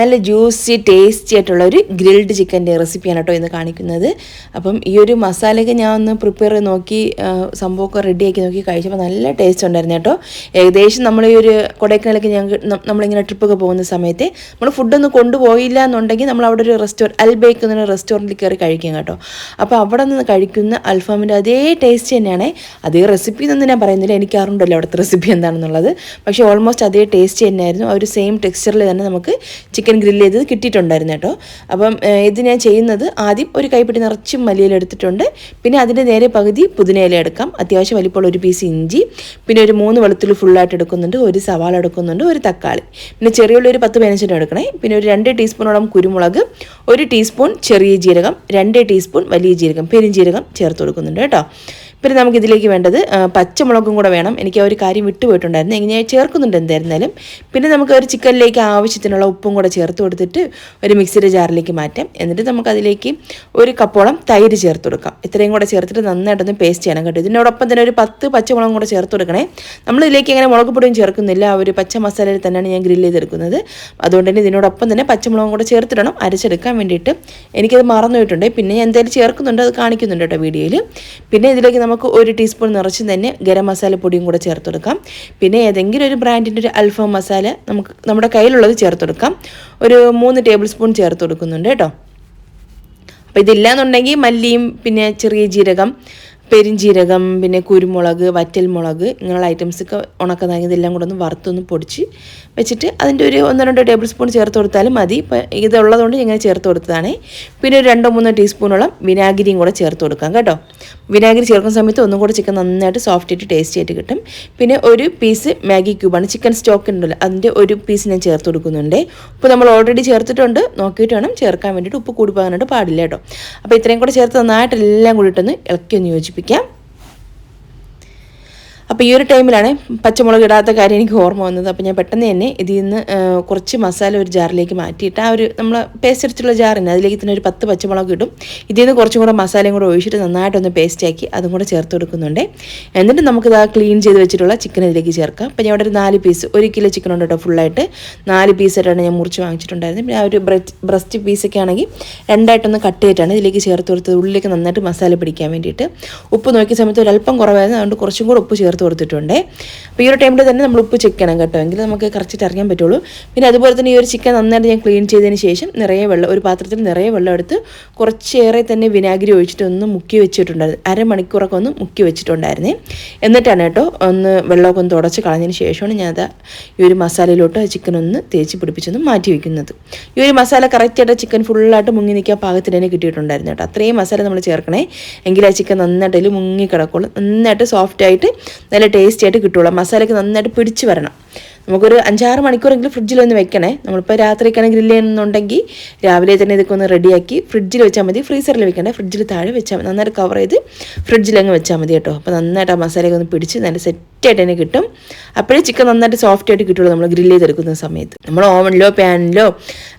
നല്ല juicy tasty ആയിട്ടുള്ള ഒരു ഗ്രിൽഡ് ചിക്കന്റെ റെസിപ്പിയാണ് കേട്ടോ ഇന്ന് കാണിക്കുന്നത്. അപ്പം ഈ ഒരു മസാലയൊക്കെ ഞാൻ ഒന്ന് പ്രിപ്പയർ ചെയ്ത് നോക്കി സംഭവമൊക്കെ റെഡിയാക്കി നോക്കി കഴിച്ചപ്പോൾ നല്ല ടേസ്റ്റ് ഉണ്ടായിരുന്നു കേട്ടോ. ഏകദേശം നമ്മൾ ഈ ഒരു കൊടൈക്കനാലൊക്കെ ഞങ്ങൾക്ക് നമ്മളിങ്ങനെ ട്രിപ്പൊക്കെ പോകുന്ന സമയത്ത് നമ്മൾ ഫുഡൊന്നും കൊണ്ടുപോയില്ല എന്നുണ്ടെങ്കിൽ നമ്മൾ അവിടെ ഒരു റെസ്റ്റോറന്റ് അൽബേക്ക് എന്നൊരു റെസ്റ്റോറന്റിൽ കയറി കഴിക്കും കേട്ടോ. അപ്പോൾ അവിടെ നിന്ന് കഴിക്കുന്ന അൽഫാമിന്റെ അതേ ടേസ്റ്റ് തന്നെയാണ്. അതേ റെസിപ്പി എന്നൊന്നും ഞാൻ പറയുന്നില്ല. എനിക്ക് അറിയണ്ടല്ലോ അവിടുത്തെ റെസിപ്പി എന്താണെന്നുള്ളത്. പക്ഷേ ഓൾമോസ്റ്റ് അതേ ടേസ്റ്റ് തന്നെയായിരുന്നു. ആ ഒരു സെയിം ടെക്സ്ചറിൽ തന്നെ നമുക്ക് ചിക്കൻ ഗ്രില്ല് ചെയ്തത് കിട്ടിയിട്ടുണ്ടായിരുന്നു കേട്ടോ. അപ്പം ഇത് ഞാൻ ചെയ്യുന്നത് ആദ്യം ഒരു കൈപ്പിടി നിറച്ച് മല്ലിയില എടുത്തിട്ടുണ്ട്. പിന്നെ അതിന്റെ നേരെ പകുതി പുതിനയില എടുക്കാം. അത്യാവശ്യം വലിപ്പമുള്ള ഒരു പീസ് ഇഞ്ചി. പിന്നെ ഒരു മൂന്ന് വെളുത്തുള്ളി ഫുള്ളായിട്ട് എടുക്കുന്നുണ്ട്. ഒരു സവാള എടുക്കുന്നുണ്ട്. ഒരു തക്കാളി. പിന്നെ ചെറിയുള്ള ഒരു പത്ത് പതിനഞ്ചിനും എടുക്കണേ. പിന്നെ ഒരു രണ്ട് ടീസ്പൂണോളം കുരുമുളക് ഒരു ടീസ്പൂൺ ചെറിയ ജീരകം രണ്ട് ടീസ്പൂൺ വലിയ ജീരകം പെരും ജീരകം ചേർത്ത് കൊടുക്കുന്നുണ്ട് കേട്ടോ. പിന്നെ നമുക്ക് ഇതിലേക്ക് വേണ്ടത് പച്ചമുളകും കൂടെ വേണം. എനിക്ക് ആ ഒരു കാര്യം വിട്ടുപോയിട്ടുണ്ടായിരുന്നു. എങ്ങനെ ചേർക്കുന്നുണ്ട് എന്തായിരുന്നാലും. പിന്നെ നമുക്ക് ഒരു ചിക്കനിലേക്ക് ആവശ്യത്തിനുള്ള ഉപ്പും കൂടെ ചേർത്ത് കൊടുത്തിട്ട് ഒരു മിക്സിയുടെ ജാറിലേക്ക് മാറ്റാം. എന്നിട്ട് നമുക്ക് അതിലേക്ക് ഒരു കപ്പോളം തൈര് ചേർത്ത് കൊടുക്കാം. ഇത്രയും കൂടെ ചേർത്തിട്ട് നന്നായിട്ടൊന്ന് പേസ്റ്റ് ചെയ്യണം കേട്ടോ. ഇതിനോടൊപ്പം തന്നെ ഒരു പത്ത് പച്ചമുളകും കൂടെ ചേർത്ത് കൊടുക്കണേ. നമ്മൾ ഇതിലേക്ക് അങ്ങനെ മുളക് പൊടിയും ചേർക്കുന്നില്ല. ആ ഒരു പച്ച മസാലയിൽ തന്നെയാണ് ഞാൻ ഗ്രില്ല് ചെയ്തെടുക്കുന്നത്. അതുകൊണ്ട് തന്നെ ഇതിനോടൊപ്പം തന്നെ പച്ചമുളകും കൂടെ ചേർത്തിടണം. അരച്ചെടുക്കാൻ വേണ്ടിയിട്ട് എനിക്കത് മറന്നു പോയിട്ടുണ്ട് പിന്നെ ഞാൻ എന്തായാലും ചേർക്കുന്നുണ്ട്. അത് കാണിക്കുന്നുണ്ട് കേട്ടോ വീഡിയോയിൽ പിന്നെ ഇതിലേക്ക് നമുക്ക് ഒരു ടീസ്പൂൺ നിറച്ച് തന്നെ ഗരം മസാല പൊടിയും കൂടെ ചേർത്ത് കൊടുക്കാം പിന്നെ ഏതെങ്കിലും ഒരു ബ്രാൻഡിന്റെ ഒരു അൽഫാം മസാല നമുക്ക് നമ്മുടെ കയ്യിലുള്ളത് ചേർത്ത് കൊടുക്കാം ഒരു മൂന്ന് ടേബിൾ സ്പൂൺ ചേർത്ത് കൊടുക്കുന്നുണ്ട് കേട്ടോ. അപ്പോൾ ഇതില്ലാന്നുണ്ടെങ്കിൽ മല്ലിയും പിന്നെ ചെറിയ ജീരകം പെരിഞ്ജീരകം പിന്നെ കുരുമുളക് വറ്റൽ മുളക് ഇങ്ങനെയുള്ള ഐറ്റംസൊക്കെ ഉണക്കനാക്കി ഇതെല്ലാം കൂടെ ഒന്ന് വറുത്തൊന്ന് പൊടിച്ച് വെച്ചിട്ട് അതിന്റെ ഒരു ഒന്നോ രണ്ടോ ടേബിൾ സ്പൂൺ ചേർത്ത് കൊടുത്താലും മതി. ഇപ്പം ഇതുള്ളതുകൊണ്ട് ഇങ്ങനെ ചേർത്ത് കൊടുത്തതാണ്. പിന്നെ ഒരു രണ്ടോ മൂന്നോ ടീസ്പൂണോളം വിനാഗിരിയും കൂടെ ചേർത്ത് കൊടുക്കാം കേട്ടോ. വിനാഗിരി ചേർക്കുന്ന സമയത്ത് ഒന്നും കൂടെ ചിക്കൻ നന്നായിട്ട് സോഫ്റ്റ് ആയിട്ട് ടേസ്റ്റി ആയിട്ട് കിട്ടും. പിന്നെ ഒരു പീസ് മാഗി ക്യൂബാണ് ചിക്കൻ സ്റ്റോക്ക് ഉണ്ടല്ലോ അതിന്റെ ഒരു പീസ് ഞാൻ ചേർത്ത് കൊടുക്കുന്നുണ്ട്. ഉപ്പ് നമ്മൾ ഓൾറെഡി ചേർത്തിട്ടുണ്ട്. നോക്കിയിട്ട് വേണം ചേർക്കാൻ വേണ്ടിയിട്ട് ഉപ്പ് കൂടി പോകാനായിട്ട് പാടില്ല കേട്ടോ. അപ്പോൾ ഇത്രയും കൂടെ ചേർത്ത് നന്നായിട്ട് എല്ലാം കൂടിയിട്ടൊന്ന് ഇളക്കി ഒന്ന് യോജിപ്പിക്കാം Rafige. അപ്പോൾ ഈ ഒരു ടൈമിലാണ് പച്ചമുളക് ഇടാത്ത കാര്യം എനിക്ക് ഓർമ്മ വന്നത്. അപ്പോൾ ഞാൻ പെട്ടെന്ന് തന്നെ ഇതിൽ നിന്ന് കുറച്ച് മസാല ഒരു ജാറിലേക്ക് മാറ്റിയിട്ട് ആ ഒരു നമ്മൾ പേസ്റ്റ് അടിച്ചുള്ള ജാറിന് അതിലേക്ക് തന്നെ ഒരു പത്ത് പച്ചമുളക് ഇടും. ഇതിൽ നിന്ന് കുറച്ചും കൂടെ മസാലയും കൂടെ ഒഴിച്ചിട്ട് നന്നായിട്ടൊന്ന് പേസ്റ്റ് ആക്കി അതും കൂടെ ചേർത്ത് കൊടുക്കുന്നുണ്ട്. എന്നിട്ട് നമുക്കിത് ആ ക്ലീൻ ചെയ്ത് വെച്ചിട്ടുള്ള ചിക്കൻ ഇതിലേക്ക് ചേർക്കാം. അപ്പോൾ ഞാൻ ഇവിടെ ഒരു നാല് പീസ് ഒരു കിലോ ചിക്കൻ ഉണ്ട് കേട്ടോ ഫുള്ളായിട്ട് നാല് പീസായിട്ടാണ് ഞാൻ മുറിച്ച് വാങ്ങിച്ചിട്ടുണ്ടായിരുന്നത്. പിന്നെ ആ ഒരു ബ്രസ്റ്റ് പീസൊക്കെ ആണെങ്കിൽ രണ്ടായിട്ടൊന്ന് കട്ട് ചെയ്തിട്ടാണ് ഇതിലേക്ക് ചേർത്ത് കൊടുത്തത്. ഉള്ളിലേക്ക് നന്നായിട്ട് മസാല പിടിക്കാൻ വേണ്ടിയിട്ട്. ഉപ്പ് നോക്കിയ സമയത്ത് ഒരല്പം കുറവായിരുന്നു. അതുകൊണ്ട് കുറച്ചും കൂടെ ഉപ്പ് ചേർത്ത് കൊടുത്തിട്ടുണ്ട്. അപ്പോൾ ഈ ഒരു ടൈമിൽ തന്നെ നമ്മൾ ഉപ്പ് ചെക്ക് ചെയ്യണം കേട്ടോ. എങ്കിൽ നമുക്ക് കറച്ചിട്ട് അറിയാൻ പറ്റുള്ളൂ. പിന്നെ അതുപോലെ തന്നെ ഈ ഒരു ചിക്കൻ നന്നായിട്ട് ഞാൻ ക്ലീൻ ചെയ്തതിന് ശേഷം നിറയെ വെള്ളം ഒരു പാത്രത്തിൽ നിറയെ വെള്ളം എടുത്ത് കുറച്ചേറെ തന്നെ വിനാഗിരി ഒഴിച്ചിട്ട് ഒന്ന് മുക്കി വെച്ചിട്ടുണ്ടായിരുന്നു. അരമണിക്കൂറൊക്കെ ഒന്ന് മുക്കി വെച്ചിട്ടുണ്ടായിരുന്നേ. എന്നിട്ടാണ് കേട്ടോ ഒന്ന് വെള്ളമൊക്കെ ഒന്ന് തുടച്ച് കളഞ്ഞതിന് ശേഷമാണ് ഞാൻ അത് ഈ ഒരു മസാലയിലോട്ട് ചിക്കൻ ഒന്ന് തേച്ച് പിടിപ്പിച്ചൊന്ന് മാറ്റി വെക്കുന്നത്. ഈ ഒരു മസാല കറക്റ്റായിട്ട് ചിക്കൻ ഫുള്ളായിട്ട് മുങ്ങി നിൽക്കാൻ പാകത്തിന് തന്നെ കിട്ടിയിട്ടുണ്ടായിരുന്നു കേട്ടോ. അത്രയും മസാല നമ്മൾ ചേർക്കണേ. എങ്കിൽ ആ ചിക്കൻ നന്നായിട്ട് അതിൽ മുങ്ങി കിടക്കുള്ളൂ. നന്നായിട്ട് സോഫ്റ്റ് ആയിട്ട് നല്ല ടേസ്റ്റി ആയിട്ട് കിട്ടുള്ളൂ. മസാലയ്ക്ക് നന്നായിട്ട് പിടിച്ച് വരണം. നമുക്കൊരു അഞ്ചാറ് മണിക്കൂറെങ്കിലും ഫ്രിഡ്ജിലൊന്ന് വെക്കണേ. നമ്മളിപ്പോൾ രാത്രിക്കാണ് ഗ്രില്ല് ചെയ്യുന്നുണ്ടെങ്കിൽ രാവിലെ തന്നെ ഇതൊക്കെ ഒന്ന് റെഡിയാക്കി ഫ്രിഡ്ജിൽ വെച്ചാൽ മതി. ഫ്രീസറിൽ വെക്കണ്ടേ. ഫ്രിഡ്ജിൽ താഴെ വെച്ചാൽ മതി. നന്നായിട്ട് കവർ ചെയ്ത് ഫ്രിഡ്ജിലങ്ങ് വെച്ചാൽ മതി കേട്ടോ. അപ്പോൾ നന്നായിട്ട് ആ മസാലയൊക്കെ ഒന്ന് പിടിച്ച് നല്ല സെറ്റായിട്ട് തന്നെ കിട്ടും. അപ്പോഴേ ചിക്കൻ നന്നായിട്ട് സോഫ്റ്റ് ആയിട്ട് കിട്ടുള്ളൂ നമ്മൾ ഗ്രില്ല് ചെയ്തെടുക്കുന്ന സമയത്ത്. നമ്മൾ ഓവനിലോ പാനിലോ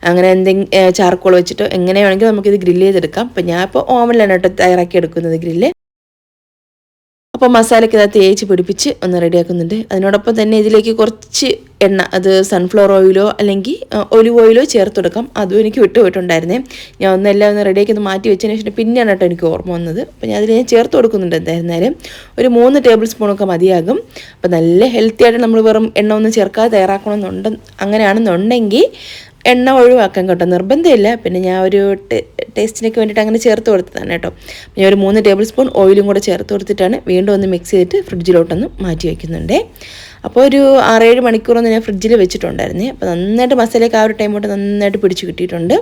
അങ്ങനെ എന്തെങ്കിലും ചാർക്കോൾ വെച്ചിട്ടോ എങ്ങനെ വേണമെങ്കിലും നമുക്കിത് ഗ്രില്ല് ചെയ്തെടുക്കാം. അപ്പോൾ ഞാൻ ഇപ്പോൾ ഓവനിലാണ് കേട്ടോ തയ്യാറാക്കി എടുക്കുന്നത് ഗ്രില്ല് അപ്പോൾ മസാലയ്ക്ക് അത് തേച്ച് പിടിപ്പിച്ച് ഒന്ന് റെഡിയാക്കുന്നുണ്ട്. അതിനോടൊപ്പം തന്നെ ഇതിലേക്ക് കുറച്ച് എണ്ണ അത് സൺഫ്ലവർ ഓയിലോ അല്ലെങ്കിൽ ഒലിവ് ഓയിലോ ചേർത്ത് കൊടുക്കാം. അതും എനിക്ക് വിട്ടുപോയിട്ടുണ്ടായിരുന്നേ ഞാൻ ഒന്നെല്ലാം ഒന്ന് റെഡിയാക്കി ഒന്ന് മാറ്റി വെച്ചതിന് ശേഷം പിന്നെയാണ് കേട്ടോ എനിക്ക് ഓർമ്മ വന്നത്. അപ്പോൾ ഞാൻ അതിൽ ഞാൻ ചേർത്ത് കൊടുക്കുന്നുണ്ട് എന്തായിരുന്നാലും. ഒരു മൂന്ന് ടേബിൾ സ്പൂണൊക്കെ മതിയാകും. അപ്പോൾ നല്ല ഹെൽത്തി ആയിട്ട് നമ്മൾ വെറും എണ്ണ ഒന്നും ചേർക്കാതെ തയ്യാറാക്കണമെന്നുണ്ട് അങ്ങനെയാണെന്നുണ്ടെങ്കിൽ എണ്ണ ഒഴിവാക്കാൻ കേട്ടോ. നിർബന്ധമില്ല. പിന്നെ ഞാൻ ഒരു ടേസ്റ്റിനൊക്കെ വേണ്ടിയിട്ട് അങ്ങനെ ചേർത്ത് കൊടുത്തതാണ് കേട്ടോ. ഞാൻ ഒരു മൂന്ന് ടേബിൾ സ്പൂൺ ഓയിലും കൂടെ ചേർത്ത് കൊടുത്തിട്ടാണ് വീണ്ടും ഒന്ന് മിക്സ് ചെയ്തിട്ട് ഫ്രിഡ്ജിലോട്ടൊന്ന് മാറ്റി വയ്ക്കുന്നുണ്ട് അപ്പോൾ ഒരു ആറേഴ് മണിക്കൂറൊന്ന് ഞാൻ ഫ്രിഡ്ജിൽ വെച്ചിട്ടുണ്ടായിരുന്നേ. അപ്പോൾ നന്നായിട്ട് മസാലയൊക്കെ ആ ഒരു ടൈം തൊട്ട് നന്നായിട്ട് പിടിച്ച് കിട്ടിയിട്ടുണ്ട്.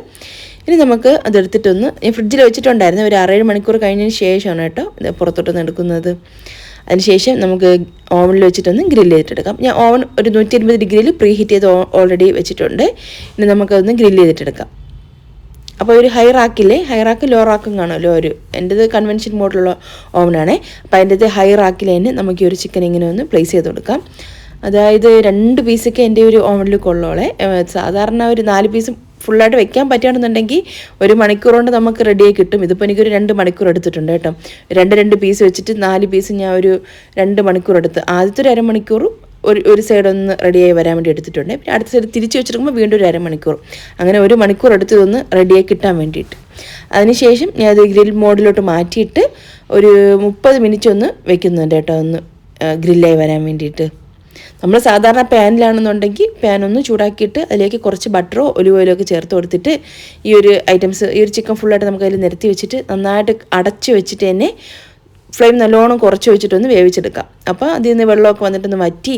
ഇനി നമുക്ക് അതെടുത്തിട്ടൊന്ന് ഞാൻ ഫ്രിഡ്ജിൽ വെച്ചിട്ടുണ്ടായിരുന്നു ഒരു ആറേഴ് മണിക്കൂർ കഴിഞ്ഞതിന് ശേഷമാണ് കേട്ടോ ഇത് പുറത്തോട്ടൊന്ന് എടുക്കുന്നത്. അതിനുശേഷം നമുക്ക് ഓവനിൽ വെച്ചിട്ടൊന്ന് ഗ്രില്ല് ചെയ്തിട്ടെടുക്കാം ഞാൻ ഓവൻ ഒരു നൂറ്റി ഇരുപത് ഡിഗ്രിയിൽ പ്രീ ഹീറ്റ് ചെയ്ത് ഓൾറെഡി വെച്ചിട്ടുണ്ട്. ഇനി നമുക്കതൊന്ന് ഗ്രില്ല് ചെയ്തിട്ടെടുക്കാം അപ്പോൾ ഒരു high high rack high rack low റാക്കും കാണുമല്ലോ ഒരു എന്റെത് കൺവെൻഷൻ മോഡലുള്ള ഓവനാണ് അപ്പോൾ അതിന്റെത് ഹൈ റാക്കിൽ തന്നെ നമുക്ക് ഈ ഒരു ചിക്കൻ ഇങ്ങനെ ഒന്ന് പ്ലേസ് ചെയ്ത് കൊടുക്കാം. അതായത് രണ്ട് പീസൊക്കെ എന്റെ ഒരു ഓവനിൽ കൊള്ളോളെ. സാധാരണ ഒരു നാല് പീസ് ഫുള്ളായിട്ട് വെക്കാൻ പറ്റുകയാണെന്നുണ്ടെങ്കിൽ ഒരു മണിക്കൂർ കൊണ്ട് നമുക്ക് റെഡിയായി കിട്ടും. ഇതിപ്പോൾ എനിക്കൊരു രണ്ട് മണിക്കൂർ എടുത്തിട്ടുണ്ട് കേട്ടോ. രണ്ട് രണ്ട് പീസ് വെച്ചിട്ട് നാല് പീസ് ഞാൻ ഒരു രണ്ട് മണിക്കൂർ എടുത്ത്. ആദ്യത്തെ ഒരു അരമണിക്കൂറും ഒരു ഒരു സൈഡ് ഒന്ന് റെഡിയായി വരാൻ വേണ്ടി എടുത്തിട്ടുണ്ട്. പിന്നെ അടുത്ത സൈഡ് തിരിച്ച് വെച്ചിരിക്കുമ്പോൾ വീണ്ടും ഒരു അരമണിക്കൂർ. അങ്ങനെ ഒരു മണിക്കൂർ എടുത്ത് ഇതൊന്ന് റെഡിയായി കിട്ടാൻ വേണ്ടിയിട്ട്. അതിനുശേഷം ഞാൻ അത് ഗ്രിൽ മോഡിലോട്ട് മാറ്റിയിട്ട് ഒരു മുപ്പത് മിനിറ്റ് ഒന്ന് വെക്കുന്നുണ്ട് കേട്ടോ ഒന്ന് ഗ്രില്ലായി വരാൻ വേണ്ടിയിട്ട്. നമ്മൾ സാധാരണ പാനിലാണെന്നുണ്ടെങ്കിൽ പാൻ ഒന്ന് ചൂടാക്കിയിട്ട് അതിലേക്ക് കുറച്ച് ബട്ടറോ ഒലിവ് ഓയിലോ ഒക്കെ ചേർത്ത് കൊടുത്തിട്ട് ഈ ഒരു ഐറ്റംസ് ഈ ഒരു ചിക്കൻ ഫുള്ളായിട്ട് നമുക്ക് അതിൽ നിരത്തി വെച്ചിട്ട് നന്നായിട്ട് അടച്ച് വെച്ചിട്ട് തന്നെ ഫ്ലെയിം നല്ലോണം കുറച്ച് വെച്ചിട്ടൊന്ന് വേവിച്ചെടുക്കാം. അപ്പോൾ അതിൽ നിന്ന് വെള്ളമൊക്കെ വന്നിട്ടൊന്ന് വറ്റി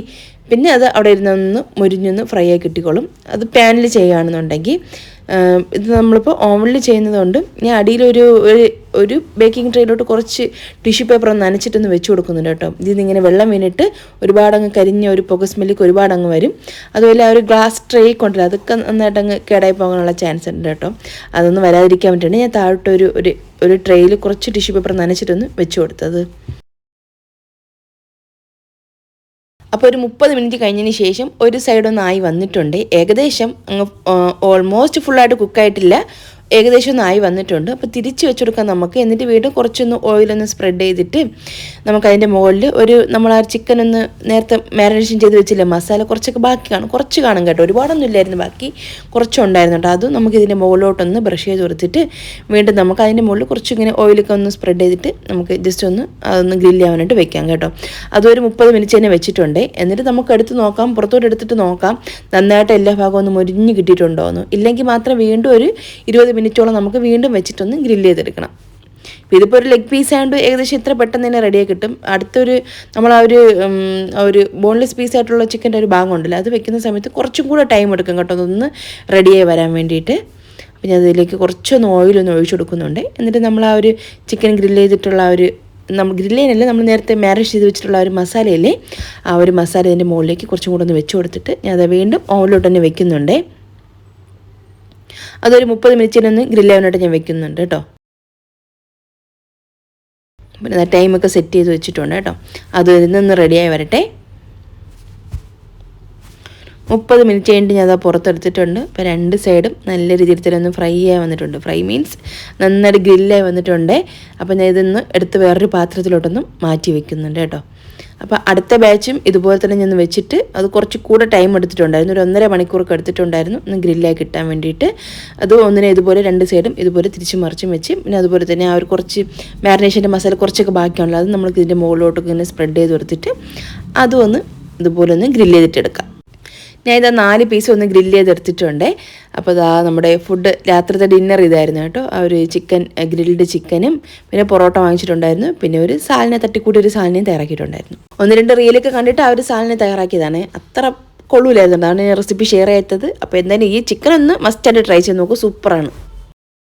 പിന്നെ അത് അവിടെ ഇരുന്നൊന്ന് മുരിഞ്ഞൊന്ന് ഫ്രൈ ആയി കിട്ടിക്കോളും. അത് പാനിൽ ചെയ്യുകയാണെന്നുണ്ടെങ്കിൽ ഇത് നമ്മളിപ്പോൾ ഓവനിൽ ചെയ്യുന്നതുകൊണ്ട് ഞാൻ അടിയിലൊരു ഒരു ഒരു ബേക്കിംഗ് ട്രേയിലോട്ട് കുറച്ച് ടിഷ്യൂ പേപ്പർ ഒന്ന് നനച്ചിട്ടൊന്ന് വെച്ച് കൊടുക്കുന്നുണ്ട് കേട്ടോ. ഇതിൽ ഇങ്ങനെ വെള്ളം വീണിട്ട് ഒരുപാട് അങ്ങ് കരിഞ്ഞ ഒരു പുക സ്മെല്ലിക്ക് ഒരുപാട് അങ്ങ് വരും. അതുപോലെ ആ ഒരു ഗ്ലാസ് ട്രേ കൊണ്ടില്ല അതൊക്കെ നന്നായിട്ട് അങ്ങ് കേടായി പോകാനുള്ള ചാൻസ് ഉണ്ട് കേട്ടോ. അതൊന്നും വരാതിരിക്കാൻ വേണ്ടിയാണ് ഞാൻ താഴോട്ടൊരു ഒരു ഒരു ട്രേയിൽ കുറച്ച് ടിഷ്യൂ പേപ്പർ നനച്ചിട്ടൊന്ന് വെച്ച് കൊടുത്തത്. അപ്പോൾ ഒരു മുപ്പത് മിനിറ്റ് കഴിഞ്ഞതിന് ശേഷം ഒരു സൈഡൊന്നായി വന്നിട്ടുണ്ട്. ഏകദേശം അങ്ങ് ഓൾമോസ്റ്റ് ഫുള്ളായിട്ട് കുക്കായിട്ടില്ല ഏകദേശം ഒന്ന് ആയി വന്നിട്ടുണ്ട്. അപ്പോൾ തിരിച്ച് വെച്ച് കൊടുക്കാം നമുക്ക് എന്നിട്ട് വീണ്ടും കുറച്ചൊന്ന് ഓയിലൊന്ന് സ്പ്രെഡ് ചെയ്തിട്ട് നമുക്കതിന്റെ മുകളിൽ ഒരു നമ്മൾ ആ ചിക്കൻ ഒന്ന് നേരത്തെ മാരിനേഷൻ ചെയ്ത് വെച്ചില്ല മസാല കുറച്ചൊക്കെ ബാക്കി കാണും. കുറച്ച് കാണും കേട്ടോ. ഒരുപാടൊന്നും ഇല്ലായിരുന്നു ബാക്കി. കുറച്ചുണ്ടായിരുന്നു കേട്ടോ അതും നമുക്ക് ഇതിന്റെ മുകളിലോട്ടൊന്ന് ബ്രഷ് ചെയ്ത് കൊടുത്തിട്ട് വീണ്ടും നമുക്ക് അതിന്റെ മുകളിൽ കുറച്ചിങ്ങനെ ഓയിലൊക്കെ ഒന്ന് സ്പ്രെഡ് ചെയ്തിട്ട് നമുക്ക് ജസ്റ്റ് ഒന്ന് അതൊന്ന് ഗ്രില്ല് ചെയ്യാനായിട്ട് വെക്കാം കേട്ടോ. അതൊരു മുപ്പത് മിനിറ്റ് തന്നെ വെച്ചിട്ടുണ്ട്. എന്നിട്ട് നമുക്ക് എടുത്ത് നോക്കാം. പുറത്തോട്ട് എടുത്തിട്ട് നോക്കാം. നന്നായിട്ട് എല്ലാ ഭാഗവും ഒന്ന് മുരിഞ്ഞ് കിട്ടിയിട്ടുണ്ടോ എന്ന് ഇല്ലെങ്കിൽ മാത്രം വീണ്ടും ഒരു ഇരുപത് മിനിറ്റോളം നമുക്ക് വീണ്ടും വെച്ചിട്ടൊന്ന് ഗ്രില്ല് ചെയ്തെടുക്കണം. ഇതിപ്പോൾ ഒരു ലെഗ് പീസ് ആയതുകൊണ്ട് ഏകദേശം ഇത്ര പെട്ടെന്ന് തന്നെ റെഡിയായി കിട്ടും. അടുത്തൊരു നമ്മൾ ആ ഒരു ഒരു ബോൺലെസ് പീസ് ആയിട്ടുള്ള ചിക്കന്റെ ഒരു ഭാഗം ഉണ്ടല്ലോ അത് വെക്കുന്ന സമയത്ത് കുറച്ചും കൂടെ ടൈം എടുക്കും കേട്ടോ. അതൊന്ന് റെഡിയായി വരാൻ വേണ്ടിയിട്ട്. പിന്നെ ഞാൻ അതിലേക്ക് കുറച്ചൊന്ന് ഓയിലൊന്ന് ഒഴിച്ചു കൊടുക്കുന്നുണ്ട്. എന്നിട്ട് നമ്മൾ ആ ഒരു ചിക്കൻ ഗ്രില്ല് ചെയ്തിട്ടുള്ള ആ ഒരു നമ്മൾ ഗ്രില്ലേനല്ലേ നമ്മൾ നേരത്തെ മാരേജ് ചെയ്ത് വെച്ചിട്ടുള്ള ഒരു മസാലയില്ലേ ആ ഒരു മസാല ഇതിന്റെ മുകളിലേക്ക് കുറച്ചും കൂടെ ഒന്ന് വെച്ച് കൊടുത്തിട്ട് ഞാൻ അത് വീണ്ടും ഓയിലോട്ട് തന്നെ വെക്കുന്നുണ്ട്. അതൊരു മുപ്പത് മിനിറ്റിനൊന്ന് ഗ്രില്ല് ചെയ്യാനായിട്ട് ഞാൻ വെക്കുന്നുണ്ട് കേട്ടോ. പിന്നെ ടൈമൊക്കെ സെറ്റ് ചെയ്ത് വെച്ചിട്ടുണ്ട് കേട്ടോ. അത് ഇതിൽ റെഡിയായി വരട്ടെ. മുപ്പത് മിനിറ്റ് കഴിഞ്ഞിട്ട് ഞാൻ അത് പുറത്തെടുത്തിട്ടുണ്ട്. അപ്പോൾ രണ്ട് സൈഡും നല്ല രീതിയിൽ തന്നെ ഒന്ന് ഫ്രൈ ആയി വന്നിട്ടുണ്ട്. ഫ്രൈ മീൻസ് നന്നായിട്ട് ഗ്രില്ലായി വന്നിട്ടുണ്ട്. അപ്പോൾ ഞാൻ ഇതൊന്ന് എടുത്ത് വേറൊരു പാത്രത്തിലോട്ടൊന്നും മാറ്റി വെക്കുന്നുണ്ട് കേട്ടോ. അപ്പോൾ അടുത്ത ബാച്ചും ഇതുപോലെ തന്നെ ഞാൻ വെച്ചിട്ട് അത് കുറച്ച് കൂടെ ടൈം എടുത്തിട്ടുണ്ടായിരുന്നു. ഒരു ഒന്നര മണിക്കൂറൊക്കെ എടുത്തിട്ടുണ്ടായിരുന്നു. ഒന്ന് ഗ്രില്ലായി കിട്ടാൻ വേണ്ടിയിട്ട്. അത് ഒന്നിനെ ഇതുപോലെ രണ്ട് സൈഡും ഇതുപോലെ തിരിച്ച് മറിച്ചും വെച്ച്. പിന്നെ അതുപോലെ തന്നെ ആ ഒരു കുറച്ച് മാരിനേഷന്റെ മസാല കുറച്ചൊക്കെ ബാക്കിയാണല്ലോ അത് നമുക്ക് ഇതിന്റെ മുകളിലോട്ടൊക്കെ ഇങ്ങനെ സ്പ്രെഡ് ചെയ്ത് കൊടുത്തിട്ട് അതും ഒന്ന് ഇതുപോലെ ഒന്ന് ഗ്രില്ല് ചെയ്തിട്ടെടുക്കാം ഞാൻ ഇതാ നാല് പീസ് ഒന്ന് ഗ്രില്ല് ചെയ്തെടുത്തിട്ടുണ്ട്. അപ്പോൾ ഇതാ നമ്മുടെ ഫുഡ് രാത്രിത്തെ ഡിന്നർ ഇതായിരുന്നു കേട്ടോ. ആ ഒരു ചിക്കൻ ഗ്രിൽഡ് ചിക്കനും പിന്നെ പൊറോട്ട വാങ്ങിച്ചിട്ടുണ്ടായിരുന്നു. പിന്നെ ഒരു സാലിനെ തട്ടിക്കൂട്ടി ഒരു സാലിനെയും തയ്യാറാക്കിയിട്ടുണ്ടായിരുന്നു. ഒന്ന് രണ്ട് റീലൊക്കെ കണ്ടിട്ട് ആ ഒരു സാലിനെ തയ്യാറാക്കിയതാണ്. അത്ര കൊള്ളൂലായിരുന്നു. അതാണ് ഞാൻ റെസിപ്പി ഷെയർ ചെയ്തത്. അപ്പോൾ എന്തായാലും ഈ ചിക്കൻ ഒന്ന് മസ്റ്റായിട്ട് ട്രൈ ചെയ്ത് നോക്കൂ. സൂപ്പറാണ്